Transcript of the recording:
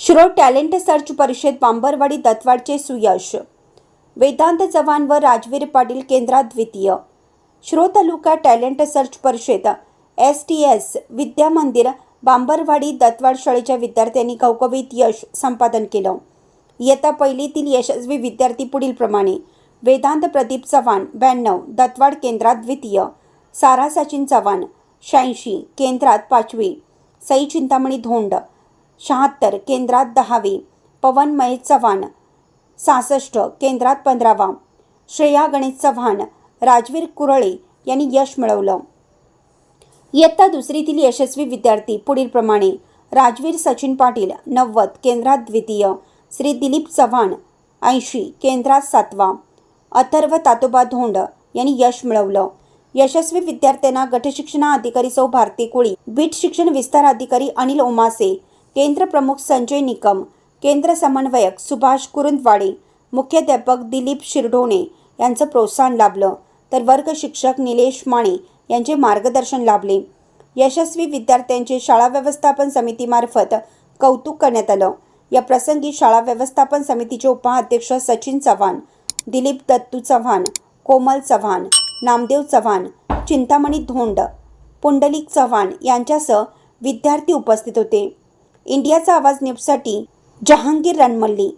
Shri talent search परिषद बांबरवाडी दत्तवाडचे सुयश. वेदांत चव्हाण व राजवीर पाटील केंद्रात द्वितीय. श्रो तालुका टॅलेंट सर्च परिषद S T S Vidya Mandir Bambarwadi Dattawad शाळेच्या विद्यार्थ्यांनी कौकवित यश संपादन केलं. इयत्ता पहिलीतील यशस्वी विद्यार्थी पुढीलप्रमाणे वेदांत प्रदीप चव्हाण ब्याण्णव दत्तवाड केंद्रात द्वितीय सारा सचिन चव्हाण शहाऐंशी केंद्रात पाचवी सई चिंतामणी धोंड शहात्तर केंद्रात दहावी. पवन चव्हाण सहासष्ट केंद्रात पंधरावा. श्रेया गणेश चव्हाण राजवीर कुरळे यांनी यश मिळवलं. इयत्ता दुसरीतील यशस्वी विद्यार्थी पुढीलप्रमाणे राजवीर सचिन पाटील नव्वद केंद्रात द्वितीय. श्री दिलीप चव्हाण ऐंशी केंद्रात सातवा. अथर्व तातोबा धोंड यांनी यश मिळवलं. यशस्वी विद्यार्थ्यांना गटशिक्षणाधिकारी सौ भारती कुळी बीट शिक्षण विस्तार अधिकारी अनिल ओमासे केंद्र प्रमुख संजय निकम केंद्र समन्वयक सुभाष कुरुंदवाडे मुख्याध्यापक दिलीप शिरडोणे यांचं प्रोत्साहन लाभलं. तर वर्ग शिक्षक निलेश माने यांचे मार्गदर्शन लाभले. यशस्वी विद्यार्थ्यांचे शाळा व्यवस्थापन समितीमार्फत कौतुक करण्यात आलं. या प्रसंगी शाळा व्यवस्थापन समितीचे उपाध्यक्ष सचिन चव्हाण दिलीप दत्तू चव्हाण कोमल चव्हाण नामदेव चव्हाण चिंतामणी धोंड पुंडलिक चव्हाण यांच्यासह विद्यार्थी उपस्थित होते. इंडियाचा आवाज न्यूजसाठी जहांगीर रणमल्ली